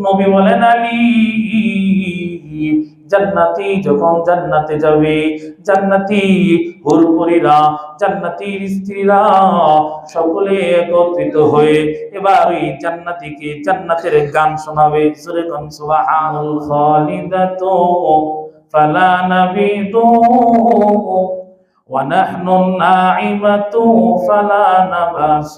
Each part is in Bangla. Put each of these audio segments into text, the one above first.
নবী বলেন আলী জান্নাতি যখন জান্নাতে যাবে জান্নাতি হুরপুরীরা জান্নাতির স্ত্রীরা সকলে একত্রিত হয়ে এবার ওই জান্নাতিকে জান্নাতের গান শোনাবে সুরে কোন সুবহানাল খালিদাতু ফালা নাবিদু ونحن الناعمة فلا نبأس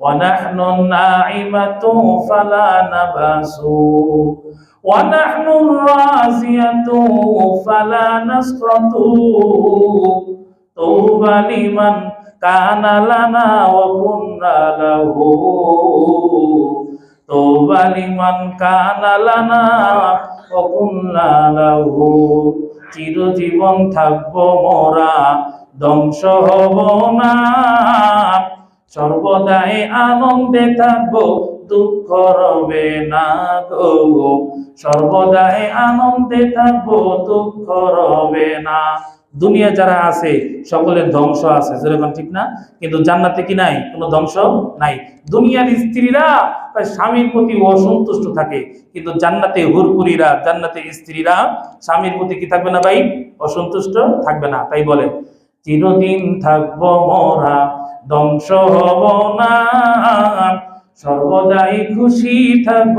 ونحن الناعمة فلا نبأس ونحن الرازية فلا نسقط طوبى لمن كان لنا وكنا له طوبى لمن كان لنا وكنا له চিরজীবন থাকবো মোরা ধ্বংস হব না সর্বদাই আনন্দে থাকব, দুঃখ রবে না গো। সর্বদাই আনন্দে থাকব, দুঃখ রবে না। দুনিয়া যারা আছে, সকলের ধ্বংস আছে যেরকম ঠিক না? কিন্তু জান্নাতে কি নাই? কোনো ধ্বংস নাই। দুনিয়ার স্ত্রীরা তার স্বামীর প্রতি অসন্তুষ্ট থাকে, কিন্তু জান্নাতে হুরপুরিরা জান্নাতে স্ত্রীরা স্বামীর প্রতি কি থাকবে না ভাই? অসন্তুষ্ট থাকবে না। তাই বলে, চিরদিন থাকব মোরা ধ্বংস হব না। সর্বদাই খুশি থাকব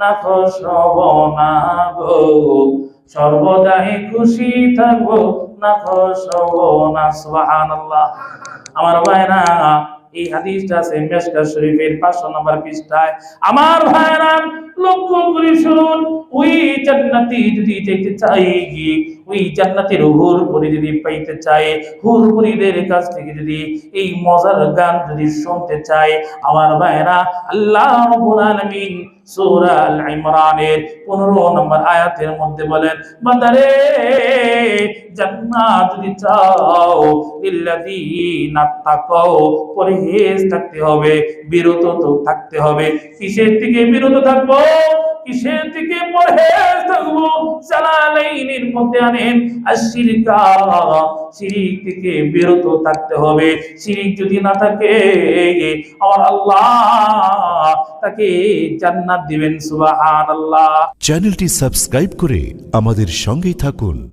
না খুশ হব না গো। সর্বদাই খুশি থাকব না খুশ হব না, সুবহানাল্লাহ। আমার ভাইরা, এই হাদিসটা আছে মেশকা শরীফের পাঁচশো নম্বর পৃষ্ঠায়। আমার ভাইরা, লক্ষ্য করে শুনুন, ওই জান্নাতি যদি যেতে চাই ওই জান্নাতের হুর পরি যদি পাইতে চায়, হুর পরিদের কাছ থেকে যদি এই মজার গান যদি শুনতে চায়, আমার ভাইরা আল্লাহ আলামিন সূরা আল ইমরানের 15 নম্বর আয়াতের মধ্যে বলেন, বান্দারে, জান্নাত যদি চাও, লিল্লাযিনা তাকাও, পরহেজ থাকতে হবে, বিরত তো থাকতে হবে, কিসের থেকে বিরত থাকব? কিসের থেকে পরহেজ থাকব? জালালাইনের মধ্যে আনেন আশিরকা। শিরিক থেকে বিরত থাকতে হবে। শিরিক যদি না থাকে, আমার আল্লাহ তাকে জান্নাত দিবেন, সুবহানাল্লাহ। চ্যানেলটি সাবস্ক্রাইব করে আমাদের সঙ্গেই থাকুন।